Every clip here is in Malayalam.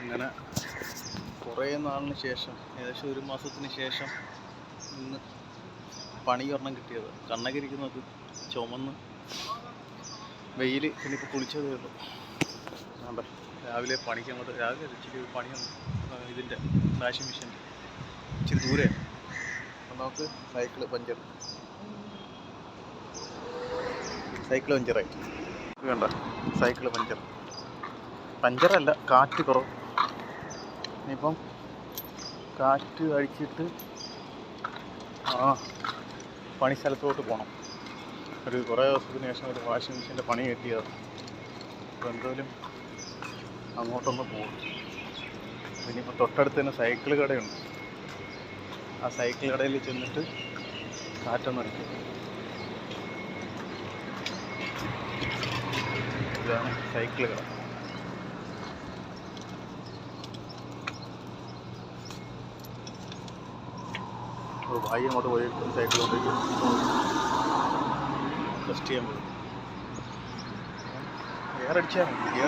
അങ്ങനെ കുറേ നാളിന് ശേഷം ഏകദേശം ഒരു മാസത്തിന് ശേഷം ഇന്ന് പണി ഒരെണ്ണം കിട്ടിയത്. കണ്ണകിരിക്കുന്നത് ചുമന്ന് വെയിൽ പിന്നെ ഇപ്പോൾ കുളിച്ചതേ ഉള്ളൂ. അതെ രാവിലെ പണിക്ക് അങ്ങോട്ട് രാവിലെ ഇച്ചിരി പണിയുണ്ട് ഇതിന്റെ വാഷിംഗ് മെഷീന്റെ ഇച്ചിരി ദൂരെ. നമുക്ക് സൈക്കിൾ പഞ്ചർ. സൈക്കിൾ പഞ്ചറായി. വേണ്ട സൈക്കിൾ പഞ്ചർ. പഞ്ചറല്ല കാറ്റ് കുറവ്. ഇനിയിപ്പം കാറ്റ് അടിച്ചിട്ട് ആ പണി സ്ഥലത്തോട്ട് പോകണം ഒരു കുറേ ദിവസത്തിന് ശേഷം ഒരു വാഷിംഗ് മെഷീന്റെ പണി കിട്ടിയത്. അപ്പോൾ എന്തായാലും അങ്ങോട്ടൊന്ന് പോകും ഇനിയിപ്പോൾ തൊട്ടടുത്ത് തന്നെ സൈക്കിൾ കടയുണ്ട്. ആ സൈക്കിൾ കടയിൽ ചെന്നിട്ട് കാറ്റൊന്ന് അടിക്കും. ഇതാണ് സൈക്കിൾ കട. ഭായി അങ്ങോട്ട് പോയി സൈക്കിൾ ടെസ്റ്റ് ചെയ്യാൻ പോയി എയർ അടിച്ചാൽ മതി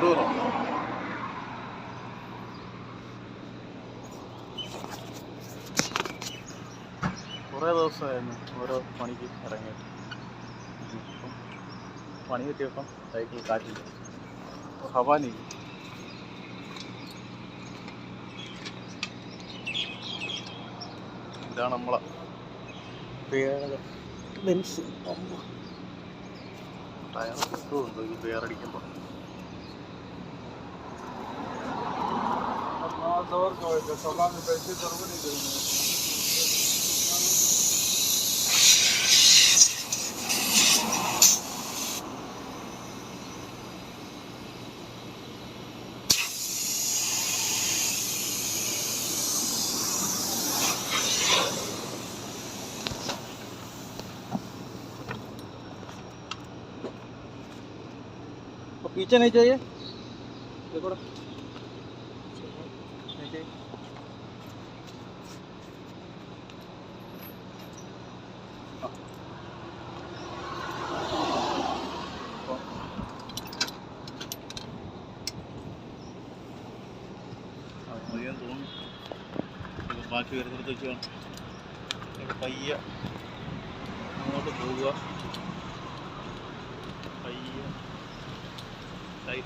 കുറേ ദിവസമായിരുന്നു ഓരോ പണിക്ക് ഇറങ്ങിയിട്ട് ഇപ്പം പണി കിട്ടിയപ്പം സൈക്കിൾ കാറ്റില്ല ഹവാനി ഇതാണ് നമ്മളെ പേരകൾ ലെൻസ് ടയർ കിട്ടുന്നുണ്ടോ ഈ പേരടിക്കുമ്പോൾ സോളാന്ന് പൈസ ചെറുപ്പം देखो ना नहीं चाहिए हाँ। हाँ। ആ, മതിയെന്ന് തോന്നുന്നു ഇത് ബാക്കി വരുന്നിടത്ത് വെച്ച് വേണം ഇത് പയ്യെ അങ്ങോട്ട് പോവുക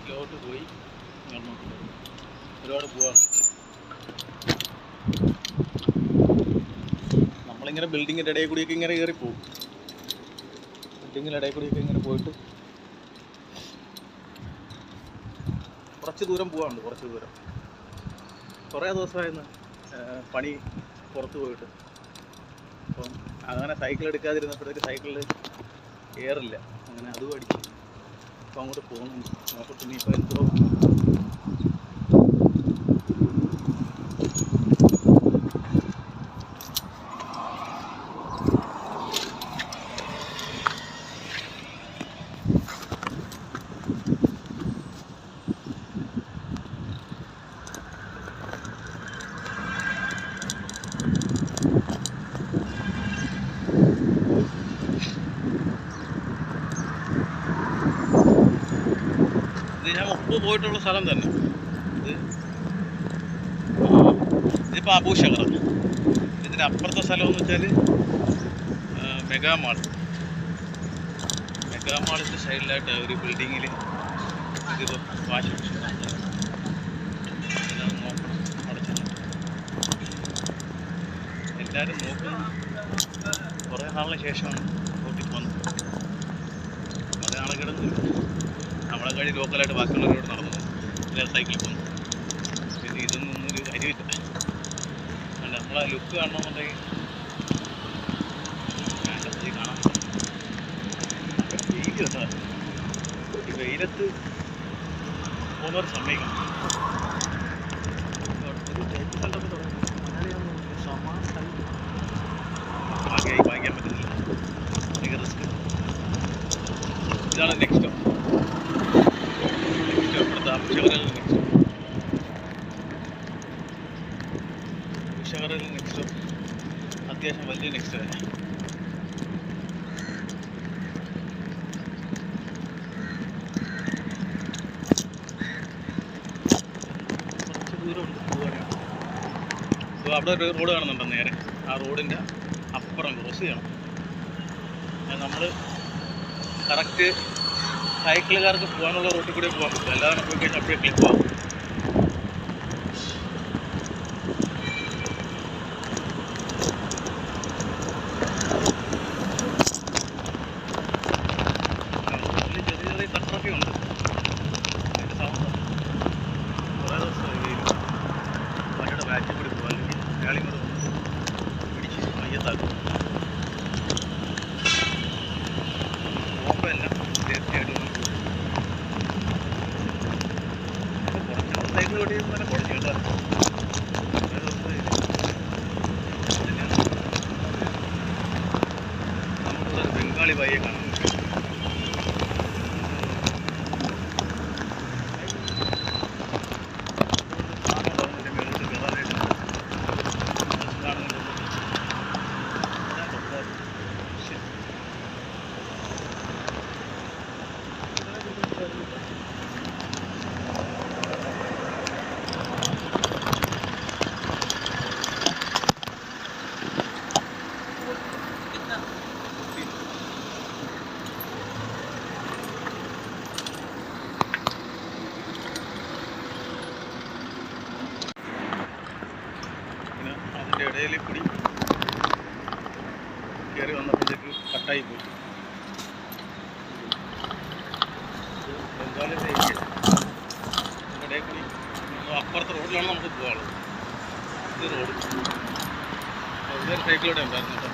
സൈറ്റിലോട്ട് പോയി ഒരുപാട് പോവാണ് നമ്മളിങ്ങനെ ബിൽഡിങ്ങിന്റെ ഇടയിൽ കൂടിയൊക്കെ ഇങ്ങനെ കയറി പോകും. ബിൽഡിങ്ങിന്റെ ഇടയിൽ കൂടിയൊക്കെ ഇങ്ങനെ പോയിട്ട് കുറച്ച് ദൂരം പോവാണ്ട് കുറച്ച് ദൂരം. കുറേ ദിവസമായിരുന്നു പണി പുറത്ത് പോയിട്ട്. അപ്പം അങ്ങനെ സൈക്കിൾ എടുക്കാതിരുന്നപ്പോഴത്തേക്ക് സൈക്കിളിൽ കയറില്ല അങ്ങനെ അതും അടിച്ചു. അപ്പോൾ അങ്ങോട്ട് പോകുന്നുണ്ട് നോക്കട്ടെ ഇനിയിപ്പോൾ എന്തോ ഇത് ഞാൻ മുമ്പ് പോയിട്ടുള്ള സ്ഥലം തന്നെ. ഇത് ഇതിപ്പോൾ അബൂഷകറാണ് ഇതിന്റെ അപ്പുറത്തെ സ്ഥലം എന്ന് വെച്ചാൽ മെഗാമാൾ മെഗാമാളിന്റെ മെഗാ മാളിന്റെ സൈഡിലായിട്ട് ഒരു ബിൽഡിങ്ങിൽ ഇത് വാഷിംഗ് മെഷീൻ എല്ലാവരും നോക്കുന്നു കുറേ നാളിന് ശേഷമാണ് റോട്ടിൽ പോകുന്നത് കുറേ നാളെ കിടന്നില്ല കഴിഞ്ഞ് ലോക്കലായിട്ട് ബാക്കിയുള്ളവരോട് നടന്നു എല്ലാവരും സൈക്കിളിൽ പോകുന്നു പിന്നെ. ഇതൊന്നും ഒരു കാര്യമില്ല അല്ല നമ്മളെ ലുക്ക് കാണണമെന്നുണ്ടെങ്കിൽ വേണ്ടത് കാണാൻ വെയിൽ ഈ വെയിലത്ത് പോകുന്നവർ സമ്മതിക്കണം ഒരു ടൈപ്പ് കണ്ടപ്പോൾ തുടങ്ങി മലയാളിയാണെന്ന് സമാന ടൈപ്പ് ബാക്കിയായി വായിക്കാൻ പറ്റുന്നില്ല ഭയങ്കര റിസ്ക് ഇതാണ് നെക്സ്റ്റ് നെക്സ്റ്റ് ഇവിടുത്തെ അഭിഷേകറിൽ നെക്സ്റ്റ് അഭിഷേകറിൽ നെക്സ്റ്റ് അത്യാവശ്യം വലിയ നെക്സ്റ്റ് തന്നെ കുറച്ച് ദൂരമുണ്ട് പോകാനാണ് അപ്പോൾ അവിടെ ഒരു റോഡ് കാണുന്നുണ്ട് നേരെ. ആ റോഡിന്റെ അപ്പുറം ക്രോസ് ചെയ്യണം. നമ്മൾ കറക്റ്റ് സൈക്കിളുകാർക്ക് പോകാനുള്ള റോട്ടിൽ കൂടെ പോകാൻ പറ്റും. അല്ലാതെ പോയി കഴിഞ്ഞാൽ അപ്പോഴേ ക്ലിപ്പ് ഇതിൽ ചെറിയ ചെറിയ തട്ടറൊക്കെ ഉണ്ട് അതിന്റെ സൗണ്ട് കുറേ ദിവസമായി വെയിൽ വണ്ടിയുടെ ബാറ്റിൽ കൂടി പോകും അല്ലെങ്കിൽ അയാളും കൂടെ വന്ന് പിടിച്ച് മയ്യത്താക്കും പോകുമ്പോൾ എല്ലാം തീർച്ചയായിട്ടും ഒന്ന് പോകും അപ്പോൾ കുറച്ച് സൈക്കിൾ ഓടി തന്നെ പൊടിച്ചു കേട്ടോ കുറേ ദിവസമായി തന്നെയാണ് നമുക്കിവിടെ ഒരു ബംഗാളി പയ്യെ കാണാൻ പറ്റും പിന്നെ അതിന്റെ ഇടയിൽ കൂടി കയറി കട്ടായി പോയി അപ്പുറത്തെ റോഡിലാണ് നമുക്ക് പോകാനുള്ളത് ഇത് റോഡ്. ഒരു സൈക്കിളൂടെ ഉണ്ടായിരുന്നു കേട്ടോ.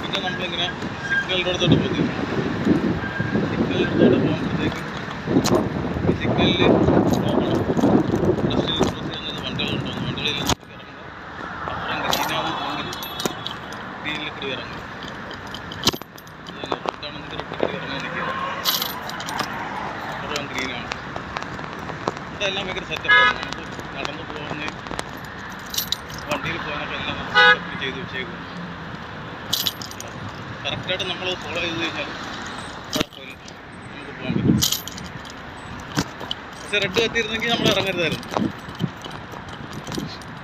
പിന്നെ നമ്മളിങ്ങനെ സിഗ്നലിന്റെ അടുത്തോട്ട് പോകുന്നു സിഗ്നലിന്റെ അടുത്തോട്ട് പോകുമ്പോഴത്തേക്ക് ഈ സിഗ്നലിൽ നോക്കണം ബസ്സിൽ ക്രോസ് ചെയ്യുന്നത് വണ്ടികളുണ്ടോ വണ്ടികളിൽ നമുക്ക് ഇറങ്ങുക അപ്പുറം ഗ്രീനാണെങ്കിൽ ഗ്രീനിൽ കൂടി ഇറങ്ങും റെഡാണെങ്കിൽ റെഡ് കൂടി ഇറങ്ങാൻ നിൽക്കുക അപ്പുറം ഗ്രീനാണ് ഇതെല്ലാം ഭയങ്കര സെറ്റപ്പാണ് നമുക്ക് നടന്നു പോകുന്ന വണ്ടിയിൽ പോകാനൊക്കെ എല്ലാം സെറ്റപ്പ് ചെയ്ത് വെച്ചേക്കും കറക്റ്റായിട്ട് നമ്മൾ ഫോളോ ചെയ്ത് കഴിഞ്ഞാൽ കുഴപ്പമില്ല നമുക്ക് പോകാൻ പറ്റും. പക്ഷെ റെഡ് കത്തിയിരുന്നെങ്കിൽ നമ്മൾ ഇറങ്ങരുതായിരുന്നു.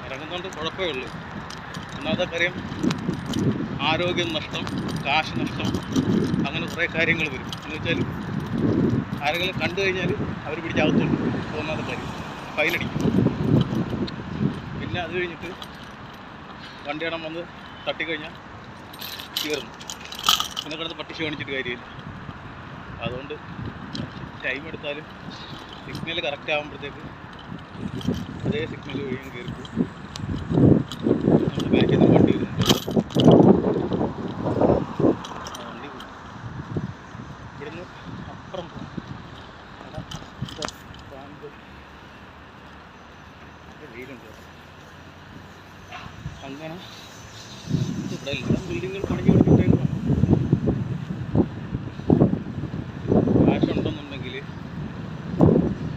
ഇറങ്ങുന്നതുകൊണ്ട് കുഴപ്പമേ ഉള്ളൂ. ഒന്നാമത്തെ കാര്യം ആരോഗ്യം നഷ്ടം കാശ് നഷ്ടം അങ്ങനെ കുറേ കാര്യങ്ങൾ വരും. എന്ന് വെച്ചാൽ ആരെങ്കിലും കണ്ടു കഴിഞ്ഞാൽ അവർ പിടിച്ചകത്തുള്ളൂ തോന്നാതെ കാര്യം. ഫൈനടിക്കും പിന്നെ അത് കഴിഞ്ഞിട്ട് വണ്ടിയിടം വന്ന് തട്ടിക്കഴിഞ്ഞാൽ തീർന്നു. പിന്നെ കിടന്ന് പട്ടിശ കാണിച്ചിട്ട് കാര്യമില്ല. അതുകൊണ്ട് ടൈം എടുത്താലും സിഗ്നൽ കറക്റ്റ് ആകുമ്പോഴത്തേക്ക് അതേ സിഗ്നൽ വഴിയും കയറി പോകും നമ്മുടെ ബാക്കിൽ നിന്ന് വണ്ടി വരുന്നുണ്ട് ആ വണ്ടി പോയി. ഇവിടുന്ന് അപ്പുറം പോകും അതാ ഇപ്പൊ പാമ്പ് ഇവിടെ വെയിലുണ്ട് അങ്ങനെ ഇവിടെ എല്ലാം ബിൽഡിങ്ങുകൾ പണിഞ്ഞു കൊടുത്തിട്ടേക്കുവാണ് കാശുണ്ടെന്നുണ്ടെങ്കിൽ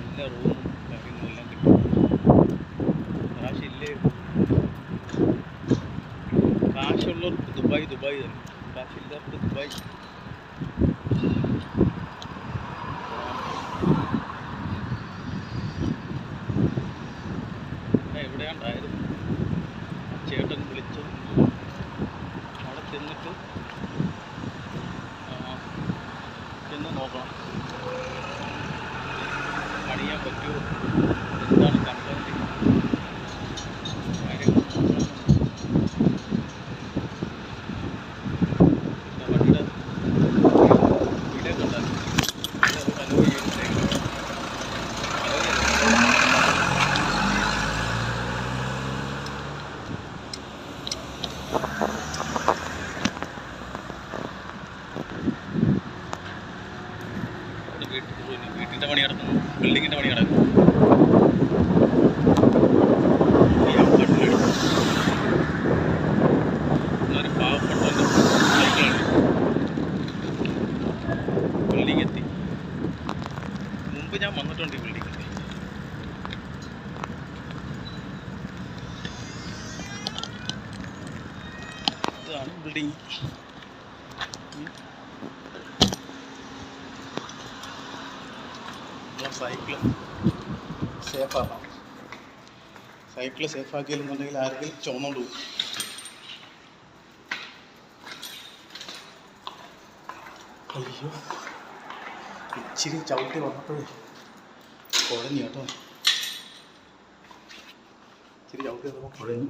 എല്ലാ റൂമും കാര്യങ്ങളും എല്ലാം കിട്ടും കാശില്ലേ കാശുള്ളവർക്ക് ദുബായ് ദുബായ് തന്നെ കാശില്ലാത്തവർക്ക് ദുബായ് ഞാൻ എവിടെയാണ്ടായിരുന്നു ചേട്ടൻ വിളിച്ചു അവിടെ ചെന്നിട്ട് ആ, ചെന്ന് നോക്കണം പണിയാൻ പറ്റുമോ എന്താണ് കംപ്ലൈന്റ് കാര്യങ്ങൾ നോക്കണം. പിന്നെ വണ്ടിയുടെ വിലയൊക്കെ ഉണ്ടായിരുന്നു വില ഒരു അലോയ് ചെയ്തിട്ടേക്കുവാ. അലോയ് അല്ല. അവിടെ വീട്ടിൽ പിന്നെ വീട്ടിന്റെ പണി നടക്കുന്നു ബിൽഡിങ്ങിന്റെ പണി നടക്കുന്നു ഈ അപ്പാർട്ട്മെന്റ് എന്നൊരു പാവപ്പെട്ടവന്റെ സൈക്കിളാണ് ബിൽഡിംഗ് എത്തി മുമ്പ് ഞാൻ വന്നിട്ടുണ്ട് ഈ ബിൽഡിങ്ങിൽ ഇതാണ് ബിൽഡിംഗ് സൈക്കിൾ സേഫാക്കാം സൈക്കിൾ സേഫാക്കിയില്ലെന്നുണ്ടെങ്കിൽ ആരെങ്കിലും ചുമന്നുകൊണ്ട് പോകും അയ്യോ. ഇച്ചിരി ചവിട്ടി വന്നപ്പോഴേ കുഴഞ്ഞു കേട്ടോ. ഇച്ചിരി ചവിട്ടി വന്നപ്പോൾ കുഴഞ്ഞു.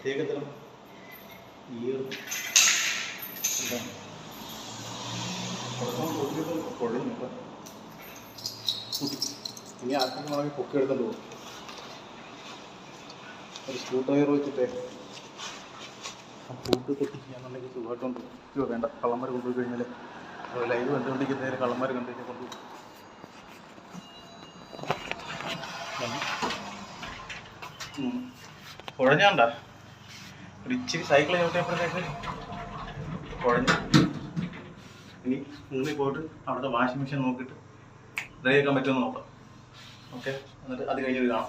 പ്രത്യേകതരം ഈർ എന്താണ് കുഴപ്പം കൊടുത്തിട്ട് കുഴഞ്ഞു കേട്ടോ ഇനി ആർക്കെങ്കിലും വേണമെങ്കിൽ പൊക്കി എടുത്തോണ്ട് പോകും ഒരു സ്ക്രൂ ഡ്രൈവർ വെച്ചിട്ടേ ആ പൂട്ട് പൊട്ടിക്കുകയാണെന്നുണ്ടെങ്കിൽ സുഖമായിട്ടുണ്ട് അയ്യോ വേണ്ട. കള്ളന്മാർ കൊണ്ടുപോയി കഴിഞ്ഞാൽ ലൈവ് കണ്ടുകൊണ്ടിരിക്കുന്നതിന് കള്ളന്മാർ കണ്ടു കഴിഞ്ഞാൽ കൊണ്ടുപോകും കുഴഞ്ഞാണ്ട ഒരു ഇച്ചിരി സൈക്കിൾ ചവിട്ടിയപ്പോഴത്തേക്ക് കുഴഞ്ഞു. ഇനി മുന്നിൽ പോയിട്ട് അവിടുത്തെ വാഷിംഗ് മെഷീൻ നോക്കിയിട്ട് റെഡിയാക്കാൻ പറ്റുമെന്ന് നോക്കാം. ഓക്കെ എന്നിട്ട് അത് കഴിഞ്ഞത് കാണാം.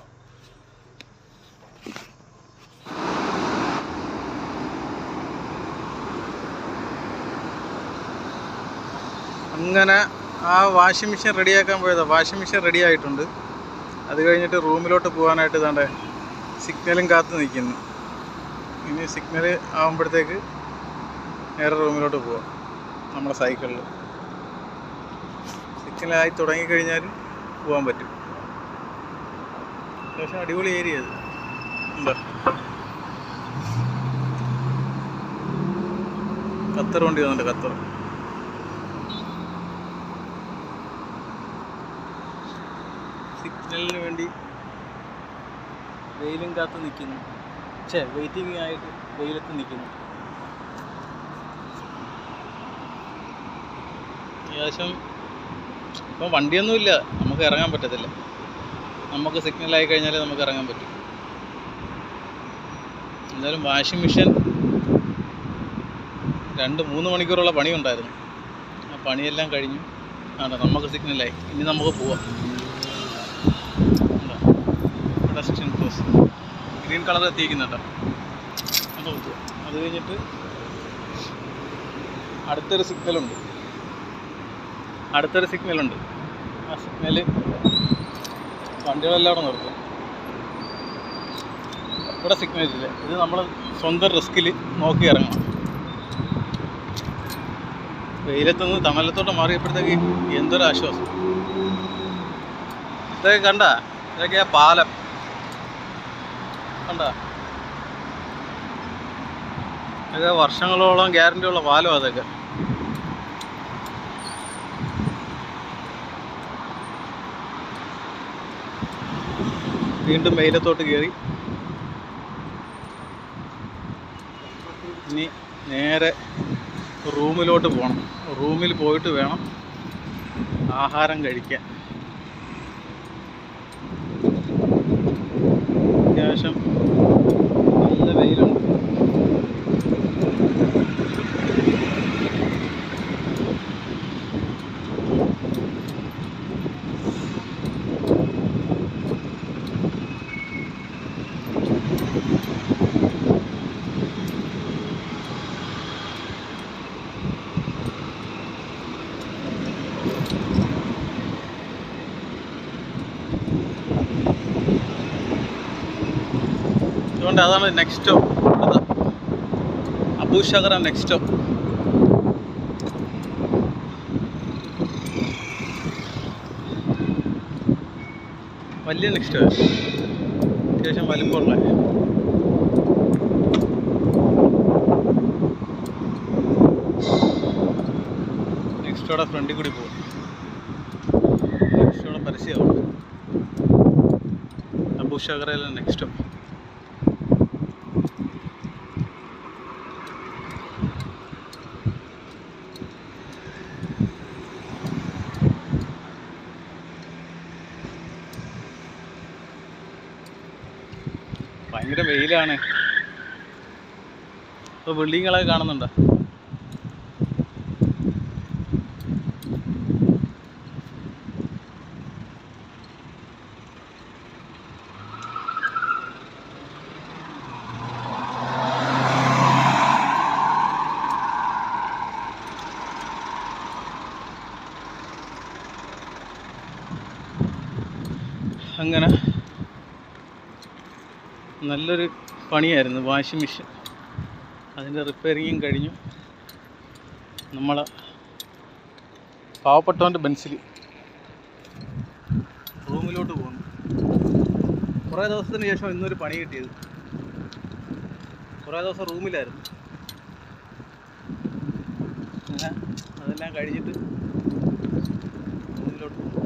അങ്ങനെ ആ വാഷിംഗ് മെഷീൻ റെഡിയാക്കാൻ പോയതാണ് വാഷിംഗ് മെഷീൻ റെഡി ആയിട്ടുണ്ട്. അത് കഴിഞ്ഞിട്ട് റൂമിലോട്ട് പോകാനായിട്ട് ഇതാണ്ട് സിഗ്നലും കാത്തു നിൽക്കുന്നു ഇനി സിഗ്നൽ ആകുമ്പോഴത്തേക്ക് നേരെ റൂമിലോട്ട് പോവാം. നമ്മുടെ സൈക്കിളിൽ സിഗ്നലായി തുടങ്ങിക്കഴിഞ്ഞാൽ പോകാൻ പറ്റും. അത്യാവശ്യം അടിപൊളി ഏരിയ അത് എന്താ? ഖത്തർ വണ്ടി വന്നിട്ട് ഖത്തർ. സിഗ്നലിന് വേണ്ടി വെയിലും കാത്തു നിൽക്കുന്നു ഛേ വെയിറ്റിംഗ് ആയിട്ട് വെയിലത്ത് നിൽക്കുന്നു അത്യാവശ്യം ഇപ്പം വണ്ടിയൊന്നുമില്ല. നമുക്ക് ഇറങ്ങാൻ പറ്റത്തില്ല. നമുക്ക് സിഗ്നൽ ആയി കഴിഞ്ഞാലേ നമുക്ക് ഇറങ്ങാൻ പറ്റും. എന്തായാലും വാഷിംഗ് മെഷീൻ രണ്ട് മൂന്ന് മണിക്കൂറുള്ള പണിയുണ്ടായിരുന്നു. ആ പണിയെല്ലാം കഴിഞ്ഞു. ആണ് നമുക്ക് സിഗ്നലായി ഇനി നമുക്ക് പോവാം. പെഡസ്ട്രിയൻ ക്രോസ് ഗ്രീൻ കളർ എത്തിയിരിക്കുന്നുണ്ട്. അത്. അത് കഴിഞ്ഞിട്ട് അടുത്തൊരു സിഗ്നലുണ്ട്. അടുത്തൊരു സിഗ്നലുണ്ട്. ആ സിഗ്നൽ വണ്ടികളെല്ലാം അവിടെ നിർത്തും. ഇവിടെ സിഗ്നൽ ഇല്ല. ഇത് നമ്മൾ സ്വന്തം റിസ്കിൽ നോക്കി ഇറങ്ങണം. വെയിലത്തുനിന്ന് തണലത്തോട്ട് മാറിയപ്പോഴത്തേക്ക് എന്തൊരു ആശ്വാസം. ഇതൊക്കെ കണ്ട? ഇതൊക്കെയാ പാലം. കണ്ട? ഇതൊക്കെ വർഷങ്ങളോളം ഗ്യാരണ്ടി ഉള്ള പാലം അതൊക്കെ. വീണ്ടും വെയിലത്തോട്ട് കയറി ഇനി നേരെ റൂമിലോട്ട് പോകണം. റൂമിൽ പോയിട്ട് വേണം ആഹാരം കഴിക്കാൻ. അത്യാവശ്യം അതുകൊണ്ട് അതാണ് നെക്സ്റ്റ് അബൂഷഗറ നെക്സ്റ്റ് വലിയ നെക്സ്റ്റ് അത്യാവശ്യം വലിപ്പമുള്ള. നെക്സ്റ്റോടെ ഫ്രണ്ടിൽ കൂടി പോകും നെക്സ്റ്റോടെ പരസ്യമാവും അബൂഷകറയിലെ നെക്സ്റ്റ് ഭയങ്കര വെയിലാണ്. ഇപ്പോൾ ബിൽഡിങ്ങുകളൊക്കെ കാണുന്നുണ്ടോ? അങ്ങനെ നല്ലൊരു പണിയായിരുന്നു വാഷിംഗ് മെഷീൻ അതിന്റെ റിപ്പയറിങ്ങും കഴിഞ്ഞു. നമ്മൾ പാവപ്പെട്ടവന്റെ ബെൻസിൽ റൂമിലോട്ട് പോകുന്നു കുറേ ദിവസത്തിന് ശേഷം ഇന്നൊരു പണി കിട്ടിയത്. കുറേ ദിവസം റൂമിലായിരുന്നു. അതെല്ലാം കഴിഞ്ഞിട്ട് റൂമിലോട്ട് പോകും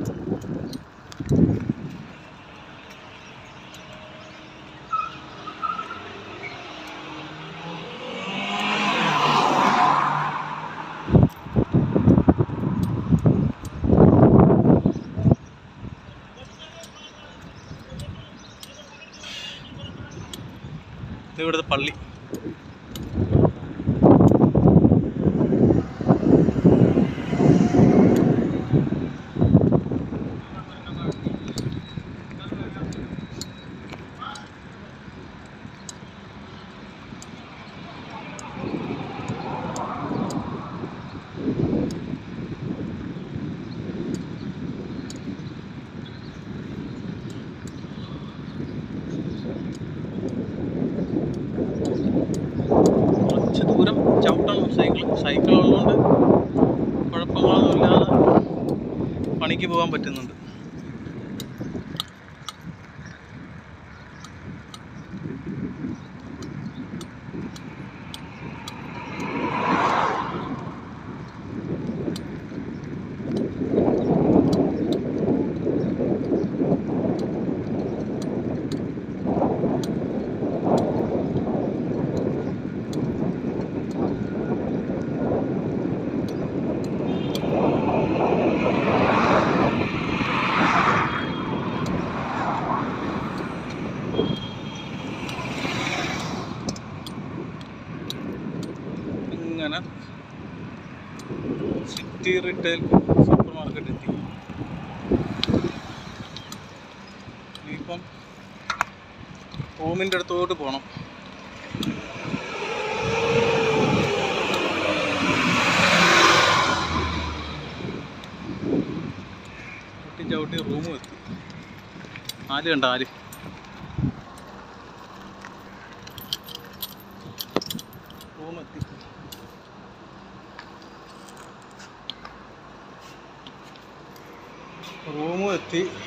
റിറ്റെയിൽ സൂപ്പർ മാർക്കറ്റ് എത്തി. ഇനിയിപ്പം ഹോമിന്റെ അടുത്തോട്ട് പോകണം ചവിട്ടി റൂമും എത്തി. ആൽ കണ്ട ആൽ റൂമും